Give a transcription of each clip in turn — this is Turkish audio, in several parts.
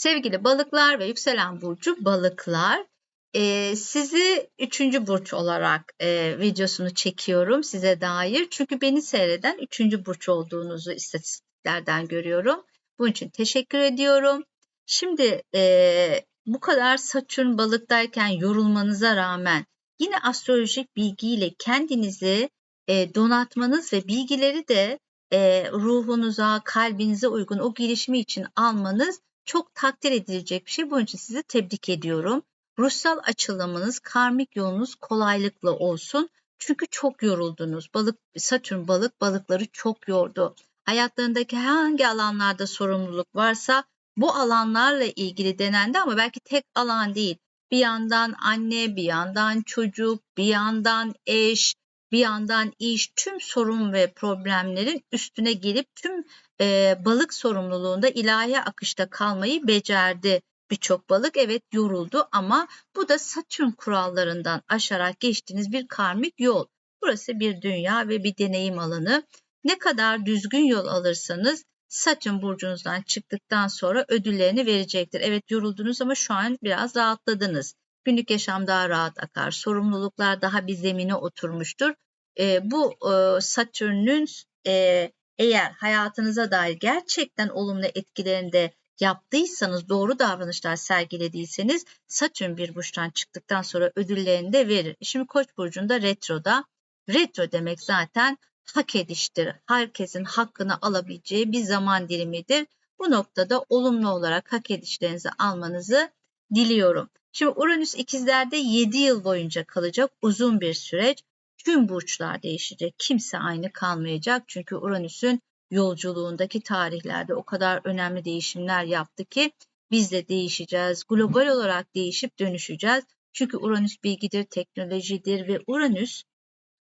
Sevgili balıklar ve yükselen burcu balıklar, e, sizi üçüncü burç olarak e, videosunu çekiyorum size dair. Çünkü beni seyreden üçüncü burç olduğunuzu istatistiklerden görüyorum. Bunun için teşekkür ediyorum. Şimdi e, bu kadar Satürn balıktayken yorulmanıza rağmen yine astrolojik bilgiyle kendinizi e, donatmanız ve bilgileri de e, ruhunuza, kalbinize uygun o gelişimi için almanız çok takdir edilecek bir şey. Bunun için sizi tebrik ediyorum. Ruhsal açılımınız, karmik yolunuz kolaylıkla olsun. Çünkü çok yoruldunuz. Balık, Satürn balık balıkları çok yordu. Hayatlarındaki hangi alanlarda sorumluluk varsa bu alanlarla ilgili denendi ama belki tek alan değil. Bir yandan anne, bir yandan çocuk, bir yandan eş, bir yandan iş, tüm sorun ve problemlerin üstüne gelip tüm e, balık sorumluluğunda ilahi akışta kalmayı becerdi. Birçok balık evet yoruldu ama bu da Satürn kurallarından aşarak geçtiğiniz bir karmik yol. Burası bir dünya ve bir deneyim alanı. Ne kadar düzgün yol alırsanız Satürn burcunuzdan çıktıktan sonra ödüllerini verecektir. Evet yoruldunuz ama şu an biraz rahatladınız. Günlük yaşam daha rahat akar. Sorumluluklar daha bir zemine oturmuştur. E, bu e, Satürn'ün e, eğer hayatınıza dair gerçekten olumlu etkilerini de yaptıysanız, doğru davranışlar sergilediyseniz Satürn bir burçtan çıktıktan sonra ödüllerini de verir. Şimdi Koç burcunda retroda. Retro demek zaten hak ediştir. Herkesin hakkını alabileceği bir zaman dilimidir. Bu noktada olumlu olarak hak edişlerinizi almanızı diliyorum. Şimdi Uranüs ikizlerde 7 yıl boyunca kalacak uzun bir süreç. Tüm burçlar değişecek. Kimse aynı kalmayacak. Çünkü Uranüs'ün yolculuğundaki tarihlerde o kadar önemli değişimler yaptı ki biz de değişeceğiz. Global olarak değişip dönüşeceğiz. Çünkü Uranüs bilgidir, teknolojidir ve Uranüs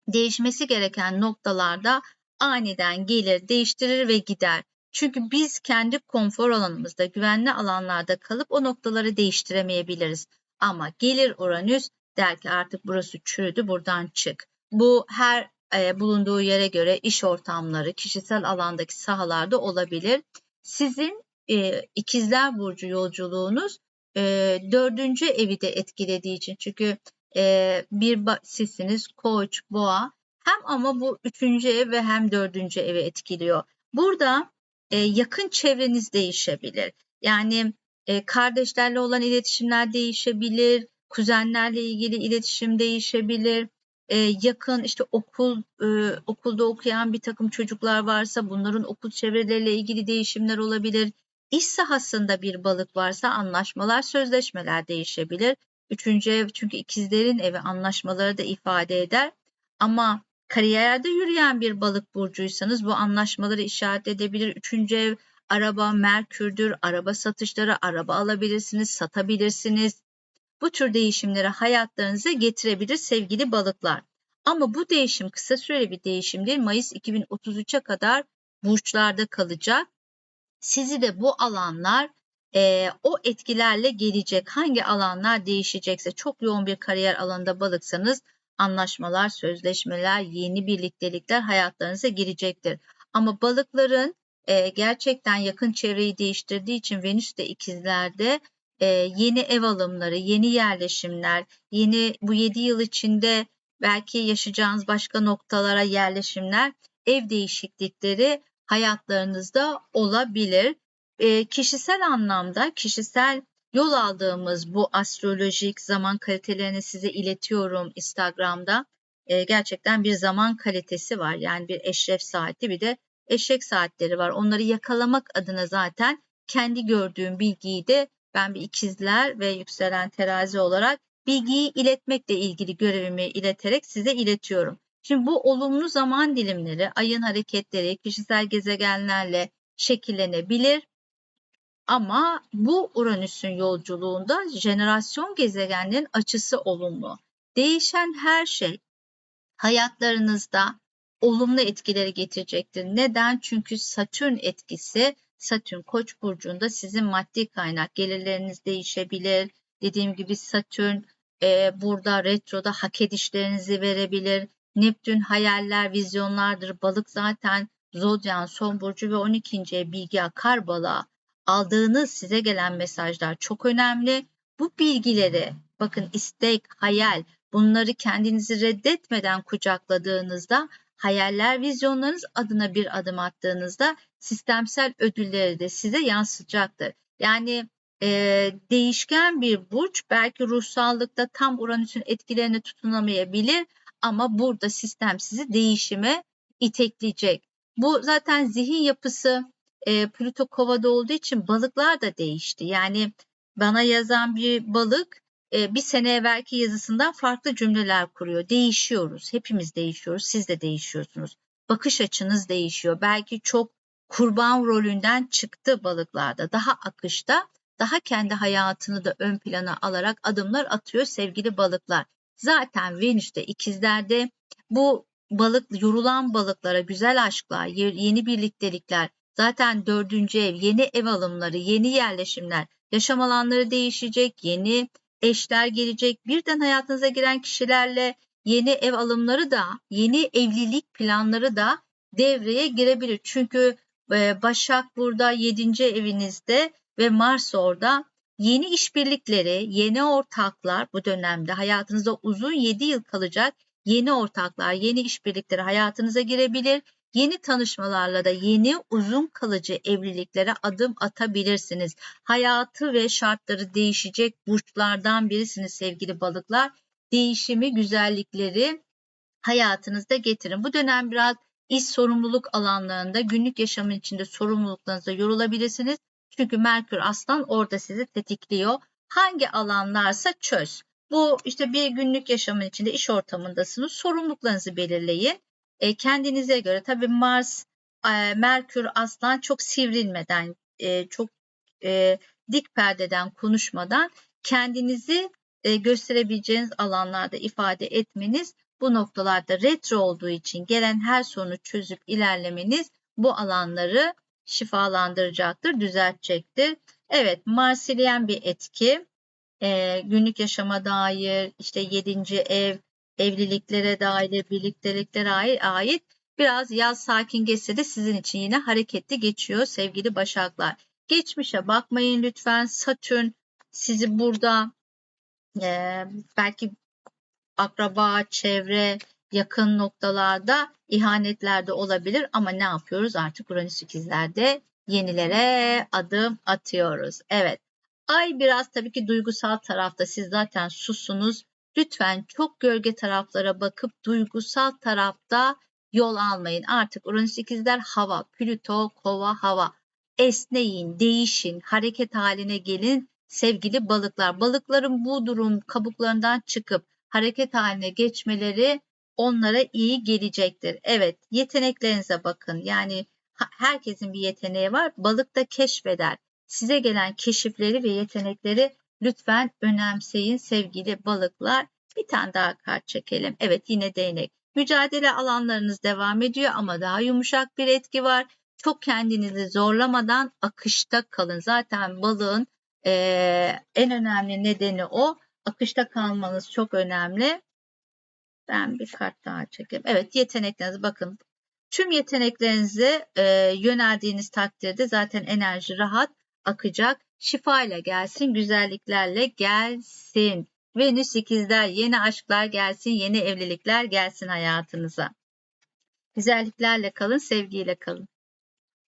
değişmesi gereken noktalarda aniden gelir, değiştirir ve gider. Çünkü biz kendi konfor alanımızda, güvenli alanlarda kalıp o noktaları değiştiremeyebiliriz. Ama gelir Uranüs der ki artık burası çürüdü, buradan çık. Bu her e, bulunduğu yere göre iş ortamları, kişisel alandaki sahalarda olabilir. Sizin e, ikizler burcu yolculuğunuz e, dördüncü evi de etkilediği için çünkü e, bir sizsiniz koç, boğa hem ama bu üçüncü ev ve hem dördüncü evi etkiliyor. Burada e, yakın çevreniz değişebilir. Yani e, kardeşlerle olan iletişimler değişebilir, kuzenlerle ilgili iletişim değişebilir. E, yakın işte okul e, okulda okuyan bir takım çocuklar varsa bunların okul çevreleriyle ilgili değişimler olabilir. İş sahasında bir balık varsa anlaşmalar, sözleşmeler değişebilir. Üçüncü ev çünkü ikizlerin evi anlaşmaları da ifade eder. Ama kariyerde yürüyen bir balık burcuysanız bu anlaşmaları işaret edebilir. Üçüncü ev araba, merkürdür, araba satışları, araba alabilirsiniz, satabilirsiniz. Bu tür değişimleri hayatlarınıza getirebilir sevgili balıklar. Ama bu değişim kısa süreli bir değişim değil. Mayıs 2033'e kadar burçlarda kalacak. Sizi de bu alanlar e, o etkilerle gelecek. Hangi alanlar değişecekse çok yoğun bir kariyer alanında balıksanız anlaşmalar, sözleşmeler, yeni birliktelikler hayatlarınıza girecektir. Ama balıkların e, gerçekten yakın çevreyi değiştirdiği için Venüs de ikizlerde e, yeni ev alımları, yeni yerleşimler, yeni bu 7 yıl içinde belki yaşayacağınız başka noktalara yerleşimler, ev değişiklikleri hayatlarınızda olabilir. E, kişisel anlamda, kişisel yol aldığımız bu astrolojik zaman kalitelerini size iletiyorum Instagram'da. E, gerçekten bir zaman kalitesi var. Yani bir eşref saati bir de eşek saatleri var. Onları yakalamak adına zaten kendi gördüğüm bilgiyi de ben bir ikizler ve yükselen terazi olarak bilgiyi iletmekle ilgili görevimi ileterek size iletiyorum. Şimdi bu olumlu zaman dilimleri ayın hareketleri kişisel gezegenlerle şekillenebilir. Ama bu Uranüs'ün yolculuğunda jenerasyon gezegenlerin açısı olumlu. Değişen her şey hayatlarınızda olumlu etkileri getirecektir. Neden? Çünkü Satürn etkisi Satürn Koç burcunda sizin maddi kaynak gelirleriniz değişebilir. Dediğim gibi Satürn e, burada retroda hak edişlerinizi verebilir. Neptün hayaller, vizyonlardır. Balık zaten Zodyan son burcu ve 12. bilgi akar balığa. aldığınız size gelen mesajlar çok önemli. Bu bilgileri bakın istek, hayal bunları kendinizi reddetmeden kucakladığınızda hayaller, vizyonlarınız adına bir adım attığınızda sistemsel ödülleri de size yansıtacaktır. Yani e, değişken bir burç belki ruhsallıkta tam Uranüs'ün etkilerine tutunamayabilir ama burada sistem sizi değişime itekleyecek. Bu zaten zihin yapısı e, Plüto kovada olduğu için balıklar da değişti. Yani bana yazan bir balık bir sene evvelki yazısından farklı cümleler kuruyor. Değişiyoruz. Hepimiz değişiyoruz. Siz de değişiyorsunuz. Bakış açınız değişiyor. Belki çok kurban rolünden çıktı balıklarda. Daha akışta, daha kendi hayatını da ön plana alarak adımlar atıyor sevgili balıklar. Zaten Venüs'te ikizlerde bu balık yorulan balıklara güzel aşklar, yeni birliktelikler, zaten dördüncü ev, yeni ev alımları, yeni yerleşimler, yaşam alanları değişecek, yeni eşler gelecek. Birden hayatınıza giren kişilerle yeni ev alımları da, yeni evlilik planları da devreye girebilir. Çünkü e, Başak burada 7. evinizde ve Mars orada yeni işbirlikleri, yeni ortaklar bu dönemde hayatınızda uzun 7 yıl kalacak yeni ortaklar, yeni işbirlikleri hayatınıza girebilir. Yeni tanışmalarla da yeni uzun kalıcı evliliklere adım atabilirsiniz. Hayatı ve şartları değişecek burçlardan birisiniz sevgili balıklar. Değişimi, güzellikleri hayatınızda getirin. Bu dönem biraz iş sorumluluk alanlarında günlük yaşamın içinde sorumluluklarınıza yorulabilirsiniz. Çünkü Merkür Aslan orada sizi tetikliyor. Hangi alanlarsa çöz. Bu işte bir günlük yaşamın içinde iş ortamındasınız. Sorumluluklarınızı belirleyin. E, kendinize göre tabii Mars, e, Merkür, Aslan çok sivrilmeden, e, çok e, dik perdeden konuşmadan kendinizi e, gösterebileceğiniz alanlarda ifade etmeniz bu noktalarda retro olduğu için gelen her sorunu çözüp ilerlemeniz bu alanları şifalandıracaktır, düzeltecektir. Evet, Marsiliyen bir etki e, günlük yaşama dair, işte yedinci ev, evliliklere dair, birlikteliklere ait biraz yaz sakin geçse de sizin için yine hareketli geçiyor sevgili Başaklar. Geçmişe bakmayın lütfen. Satürn sizi burada e, belki akraba, çevre, yakın noktalarda ihanetlerde olabilir ama ne yapıyoruz artık Uranüs ikizlerde yenilere adım atıyoruz. Evet Ay biraz tabii ki duygusal tarafta siz zaten susunuz. Lütfen çok gölge taraflara bakıp duygusal tarafta yol almayın. Artık Uranüs ikizler hava, Plüto, kova hava. Esneyin, değişin, hareket haline gelin sevgili balıklar. Balıkların bu durum kabuklarından çıkıp hareket haline geçmeleri onlara iyi gelecektir. Evet, yeteneklerinize bakın. Yani herkesin bir yeteneği var. Balık da keşfeder size gelen keşifleri ve yetenekleri lütfen önemseyin sevgili balıklar. Bir tane daha kart çekelim. Evet yine değnek. Mücadele alanlarınız devam ediyor ama daha yumuşak bir etki var. Çok kendinizi zorlamadan akışta kalın. Zaten balığın e, en önemli nedeni o. Akışta kalmanız çok önemli. Ben bir kart daha çekeyim. Evet yetenekleriniz bakın. Tüm yeteneklerinizi e, yöneldiğiniz takdirde zaten enerji rahat akacak. Şifayla gelsin, güzelliklerle gelsin. Venüs ikizler, yeni aşklar gelsin, yeni evlilikler gelsin hayatınıza. Güzelliklerle kalın, sevgiyle kalın.